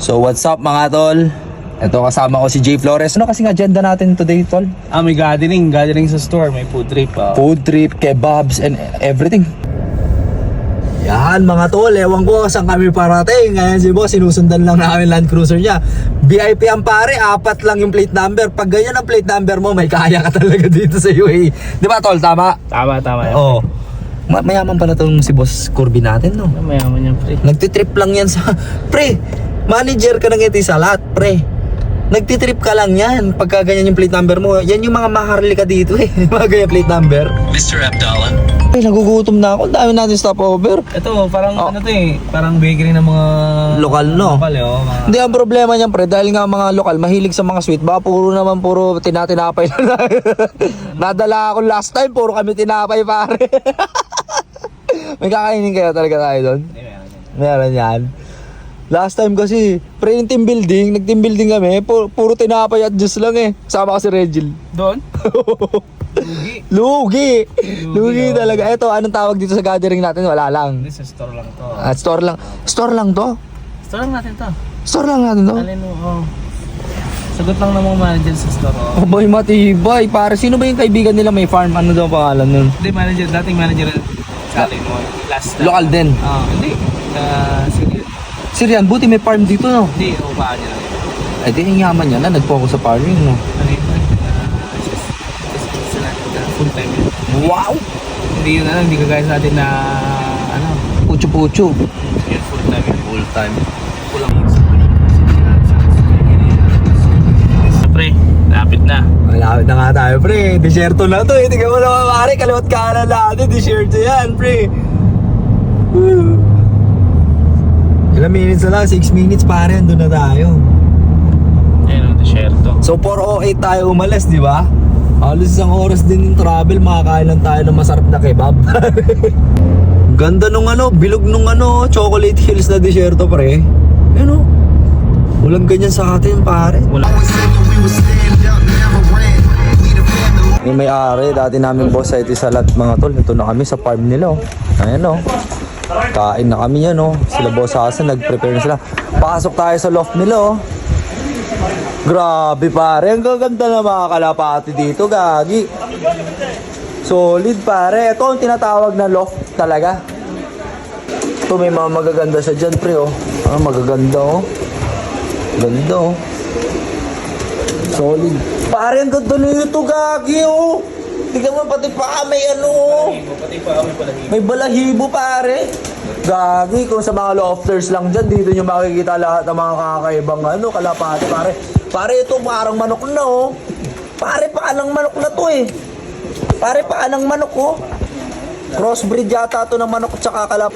So what's up mga tol? Ito kasama ko si Jay Flores. Ano kasing agenda natin today, tol? Ah, may gathering. Gathering sa store. May food trip. ah. Food trip, kebabs, and everything. Yan mga tol, ewan ko saan kami parating. Ngayon si boss, sinusundan lang namin Land Cruiser niya. VIP ang pare, apat lang yung plate number. Pag ganyan ang plate number mo, may kaya ka talaga dito sa UAE. Di ba tol, tama? Tama, tama. Oo. Oh. Ma- mayaman pala tong si boss Corby natin, no? Mayaman yan, pre. Nagtitrip lang yan sa... Pre, manager ka ng Etisalat, pre. Nagtitrip ka lang yan. Pagka ganyan yung plate number mo, yan yung mga maharli ka dito eh. mga ganyan plate number. Mr. Abdallah. Ay, nagugutom na ako. Ang dami natin stopover. Ito, parang Oh. ano to eh. Parang bakery ng mga... Lokal, no? Lokal, eh. Oh, mga... Hindi ang problema niyan, pre, dahil nga mga lokal, mahilig sa mga sweet, baka puro naman puro tinatinapay na Nadala ako last time, puro kami tinapay, pare. May kakainin kaya talaga tayo doon? Meron yan. Meron yan. Last time kasi, pre yung team building, nag-team building kami, pu- puro tinapay at juice lang eh. Sama kasi Regil. Doon? Lugi. Lugi! Lugi oh. talaga. Eto, anong tawag dito sa gathering natin? Wala lang. Hindi, sa store lang to. At store lang. Store lang to? Store lang natin to. Store lang natin to? Alin mo, oh. Sagot lang ng mga manager sa store, oh. Oh, boy, matibay. Para sino ba yung kaibigan nila may farm? Ano daw ang pangalan nun? Hindi, manager. Dating manager. Sa alin mo. Last. Local din. Ah, hindi. Uh, sige. Sirian, buti may farm dito, no? Hindi, upahan niya lang. Eh, di ang yaman niya na. Nag-focus sa farming, no? Ano yun? Ah, full time yun. Wow! Hindi yun ano, hindi kagaya sa atin na ano, Pucho-pucho. yun full time yun. Full time. Kulang Pre, lapit na. Malapit na nga tayo, pre. Desierto na to, eh. Tingnan mo naman, pare. Kaliwat kanan natin. Desierto yan, pre. Woo. Ilang minutes na lang? 6 minutes, pare. Andun na tayo. Ayun ang desierto. So 4.08 tayo umalis, di ba? Halos isang oras din yung travel, makakain lang tayo ng masarap na kebab. Ganda nung ano, bilog nung ano, chocolate hills na desierto pre. Ano? Walang ganyan sa atin pare. Wala. Yung may-ari, dati namin boss sa Itisalat mga tol. Ito na kami sa farm nila oh. Ayan oh. Kain na kami yan oh. Sila boss Hasan, nag-prepare na sila. Pasok tayo sa loft nila oh. Grabe pare, ang gaganda na mga kalapati dito, gagi. Solid pare. Ito ang tinatawag na loft talaga. Ito may mga magaganda siya dyan pre oh. Ah, magaganda oh. Ganda oh. Solid. Pare, ang ganda nito, gagi, oh. Tingnan mo, pati pa may ano. Pati pa kami pala May balahibo, pare. Gagi, kung sa mga lofters lang dyan, dito nyo makikita lahat ng mga kakaibang ano, kalapati, pare. Pare, ito parang manok na, oh. Pare, paa ng manok na to, eh. Pare, paa ng manok, oh. Crossbreed yata to ng manok at saka kalap.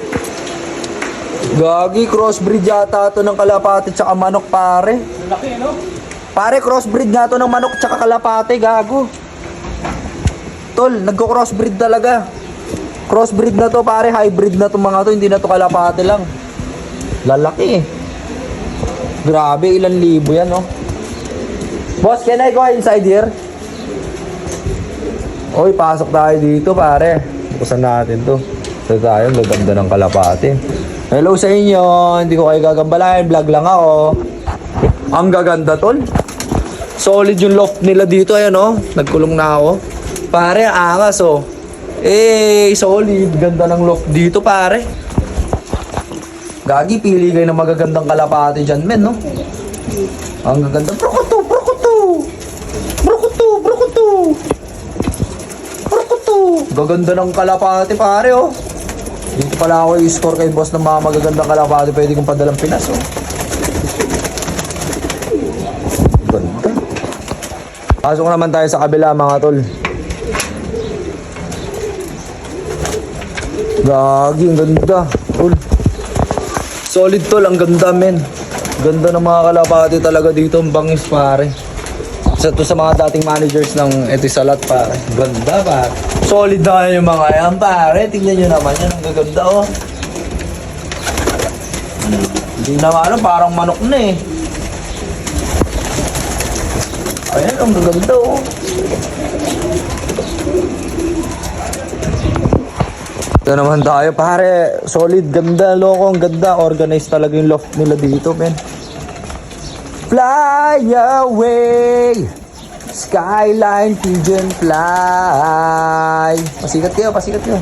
Gagi, crossbreed yata to ng kalapati at saka manok, pare. Laki, no? Pare, crossbreed nga to ng manok tsaka kalapate, gago. Tol, nagko-crossbreed talaga. Crossbreed na to, pare, hybrid na to mga to, hindi na to kalapate lang. Lalaki eh. Grabe, ilan libo yan, no? Boss, can I go inside here? Oy, pasok tayo dito, pare. Bukusan natin to. Ito tayo, gaganda ng kalapate. Hello sa inyo, hindi ko kayo gagambalain, vlog lang ako. Ang gaganda, tol. Solid yung loft nila dito, ayan oh. Nagkulong na ako. Pare, ang angas oh. Eh, solid. Ganda ng loft dito, pare. Gagi, pili kayo ng magagandang kalapati dyan, men, no? Ang gaganda. Brokoto, brokoto! Brokoto, brokoto! Brokoto! Gaganda ng kalapati, pare, oh. Dito pala ako i-score kay boss ng mga magagandang kalapati. Pwede kong padalang Pinas, oh. Ganda. Pasok naman tayo sa kabila mga tol. Gagi, ang ganda. Tol. Solid tol, ang ganda men. Ganda ng mga kalapati talaga dito, ang bangis pare. Sa to sa mga dating managers ng Etisalat pare. Ganda pare. Solid na yung mga yan pare. Tingnan nyo naman yan, ang gaganda oh. Hindi naman ano, parang manok na eh. Ayan, ang gaganda oh. Ito naman tayo, pare. Solid, ganda, loko, ang ganda. Organized talaga yung loft nila dito, men. Fly away! Skyline Pigeon Fly! Pasikat kayo, pasikat kayo.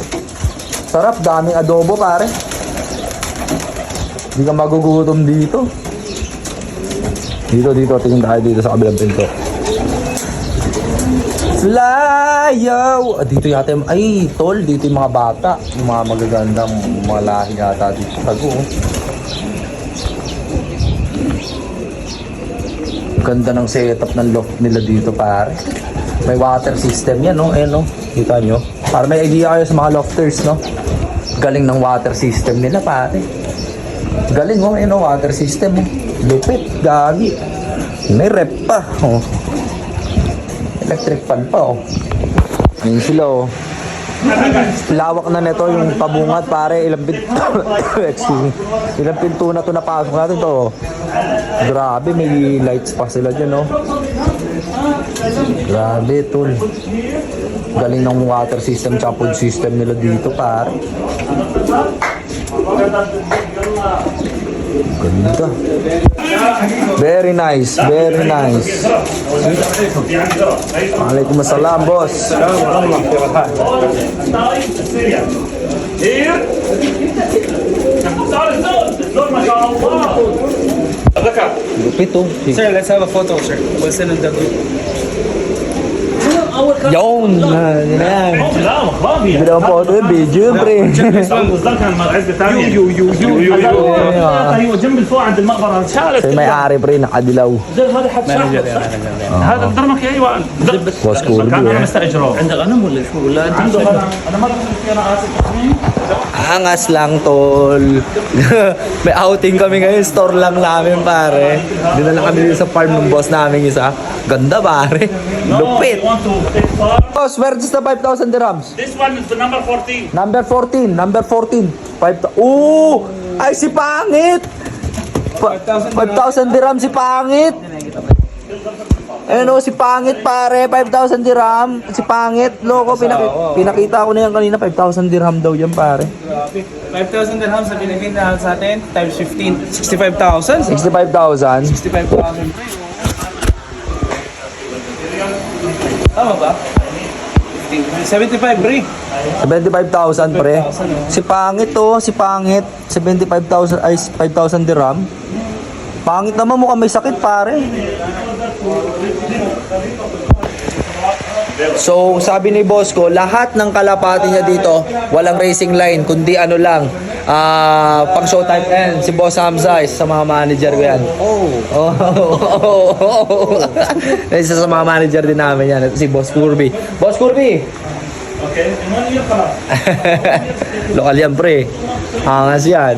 Sarap, daming adobo, pare. Hindi ka magugutom dito. Dito, dito. Tingin tayo dito sa kabilang pinto. Fly yo! Ah, dito yata yung, ay, tol, dito yung mga bata. Yung mga magagandang mga lahi yata dito. Tago. oh. Ganda ng setup ng loft nila dito, pare. May water system yan, no? Ayan, no? Kita nyo? Para may idea kayo sa mga lofters, no? Galing ng water system nila, pare. Galing, oh. Ayan, no? Water system. Lupit, gagi. May rep pa, oh. Electric fan pa, oh. Ayun sila, oh. Lawak na nito yung pabungat, pare. Ilang pinto, excuse me. Ilang pinto na to napasok natin to, oh. Grabe, may lights pa sila dyan, oh. Grabe, tol. Galing ng water system food system nila dito, pare. Ganda. Very nice, very nice. Waalaikumsalam, boss. Lupit oh. Sir, let's have a photo, sir. We'll send in the group. Yun, ah, yun na yan. لا مخبابي Hindi naman po ito yung video, pre. قصدك كان عزبة ثانية يو يو يو يو ايوه جنب الفوق عند المقبرة شالت Ito yung may-ari, pre, nakadilaw. هذا حد شالت هذا الدرمك ايوه Boss Kirby, كان انا eh. مستاجره عندك غنم ولا شو ولا انت عنده غنم انا ما دخلت انا اسف Angas lang, tol. may outing kami ngayon. Store lang namin, pare. Dinala kami dito sa farm ng boss namin isa. Ganda, pare. Lupit. Boss, where is the 5,000 dirhams? this one is the number 14 Number 14, number 14. 5,000. Ooh! Ay, si Pangit! Pa- 5,000 dirham si Pangit! Ayun o, si Pangit pare, 5,000 dirham. Si Pangit, loko, pinaki- pinakita ko na yan kanina, 5,000 dirham daw yan pare. 5,000 dirhams sa binigay sa atin times 15. 65,000? 65,000. 65,000. Tama ba? 75, Bri. 75,000 pre. Si Pangit to, si Pangit, 75,000 ay 5,000 dirham. Pangit naman mukhang may sakit pare. So, sabi ni boss ko, lahat ng kalapati niya dito, walang racing line, kundi ano lang, ah, pang show showtime end, si boss Hamza, isa sa mga manager ko yan. Oh. Oh, oh, oh, isa sa mga manager din namin yan, si boss Curvy. Boss Curvy! Okay, ilan yan pala? Lokal yan, pre. Angas yan.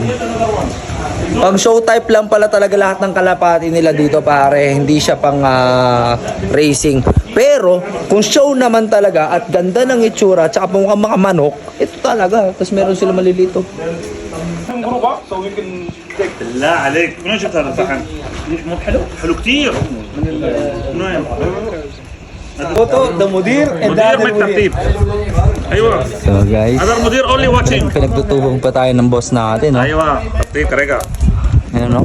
Pang show type lang pala talaga lahat ng kalapati nila dito, pare. Hindi siya pang ah, racing. Pero, kung show naman talaga at ganda ng itsura, tsaka mukhang mga manok, ito talaga. Tapos meron sila malilito. بالله عليك من وين جبت هذا الفحم؟ مو حلو؟ حلو كثير من وين؟ Photo, the mudir and the مدير other mudir. بالترتيب ايوه So, guys. هذا المدير اونلي واتشنج Pinagtutuhong pa tayo ng boss natin, no? ايوه ترتيب رجع Ayan, no?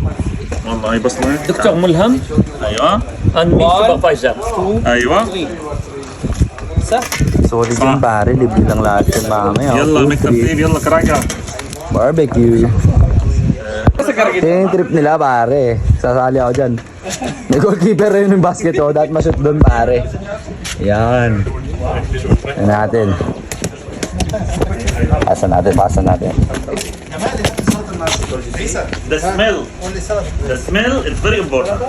والله بصمه دكتور ملهم ايوه and me supervisor. ايوه Solid yung pare. Libre lang lahat yan mamaya. يلا Two, مك three. ترتيب يلا كراجع Barbecue. Ito yung trip nila pare. Sasali ako dyan. May goalkeeper rin yung basket ko. Dapat mashoot doon pare. Yan. Yan natin. Pasa natin, pasa natin. The smell the smell is very important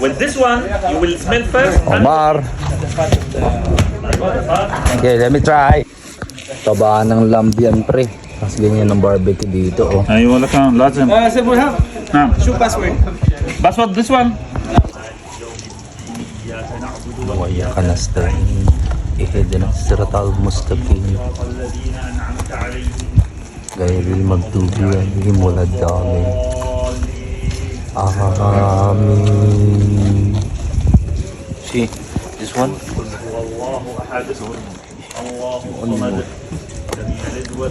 with this one you will smell first and Omar. Okay, let me try. Tabaan ng lambian pre. Tapos ganyan ng barbecue dito oh. ايوه لك لازم Uh, Sir Burham, نعم شو password? باسورد this one وإياك نستعين اهدنا الصراط المستقيم dahil magtubig ang himulad kami. Amin See, this one?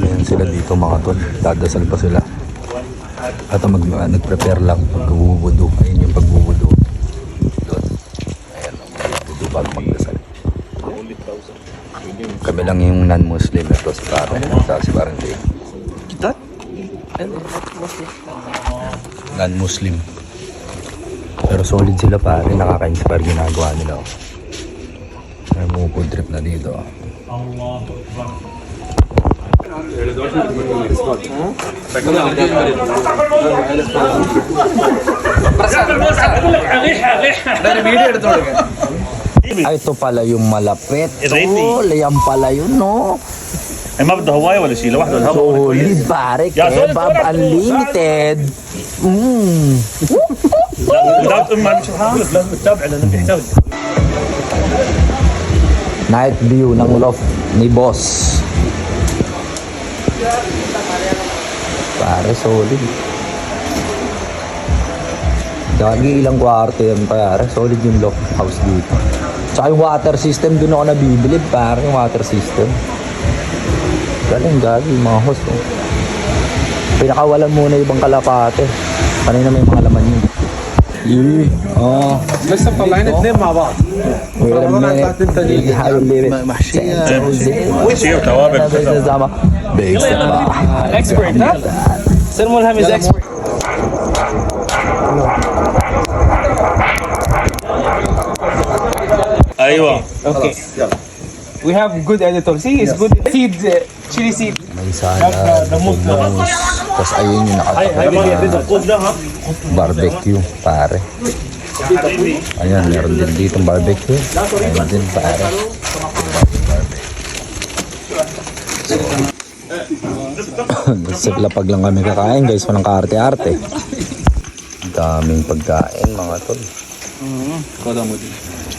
Ayan sila dito mga tol. Dadasal pa sila. At mag, ah, nag-prepare lang Pagbubudo. Ayan yung pagbubudo. Doon Ayan ang pagbubudo bago magdasal. Kami lang yung non-Muslim. Ito si parang Sa si parang Dave Non-Muslim. Pero solid sila pare. Nakaka-inspire ginagawa nila. oh. May food trip na dito. oh. Ay, ito pala yung malapit. Tol, yan pala yun, no? ما بده هواي ولا شيء لوحده الهواء Solid, pare. Yeah, solid, Kebab solid. Unlimited. Mm. without ما لازم تتابع لانه بيحتاج Night view ng loft ni boss. Pare, solid. Gagi ilang kwarto yan, pare. Solid yung loft house dito. Tsaka yung water system, dun ako nabibili, pare, yung water system. Galing, gagi, mga host. Eh. Pinakawalan muna yung ibang kalapate. Kanina may mga laman yun. İyi. Aa. Mesela ben ne mava? Öğrenmeye ilgilenmeli. Şey tamam. Basic. Expert ha? Sen mulhem is expert. Eyvah. Okay. okay. We have good editor. See, it's good seed, uh, chili seed. May salad, hummus. Tapos ayun yung nakatapat na barbecue, pare. Ayan, meron din dito barbecue. Ayun din, pare. Sa lapag lang kami kakain guys, walang kaarte-arte. Daming pagkain mga tol.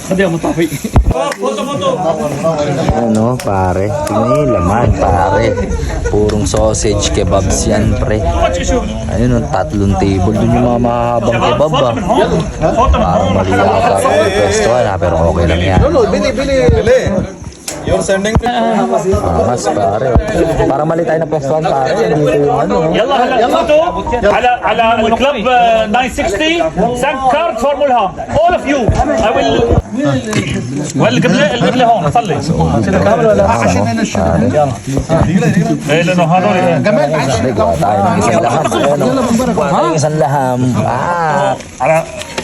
Ano, pare? Tingnan yung laman, pare. Purong sausage kebabs yan, pre. Ayun, oh, tatlong table. Doon yung mga mahabang kebab, ba? Parang mali yata ako yung pwestuhan, ha? Pero okay lang yan. يلا هلا يلا على على الكلب 960 سند كارد فور اول اوف يو اي ويل والقبله القبله هون صلي عشان أنا الشباب يلا هذول جمال معلش يلا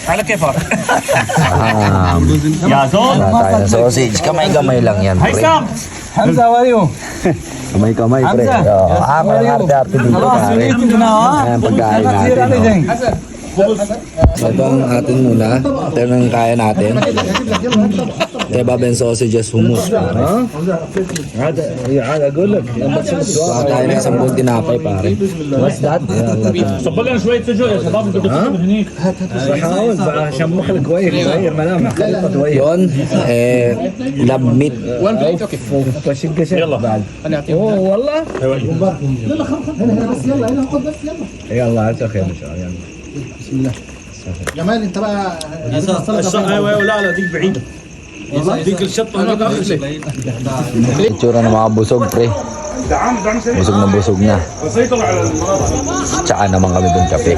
Kalakipot. Um, Yason. Tayo. Sausage. Kamay-kamay lang yan. Hi, pre. Sam. Hamza, how are you? Kamay-kamay, pre. Hamza. Oo. Apat, arte-arte dito. Hello, pare. sweet. Ayan, pagkain natin. no? Ito ang atin muna. Ito ang kaya natin. Kebab and sausages hummus, pare. Gawa tayo ng isang buong tinapay, pare. What's that? صب لنا شويه سجق يا شباب بدكم تكونوا هنيك Yun, eh, lab meat. يلا جمال انت بقى ايوه لا لا ديك بعيده ديك الشطه هناك اخر شيء Itsura ng mga busog, pre. Busog na busog na. Tsaka naman kami dun kape.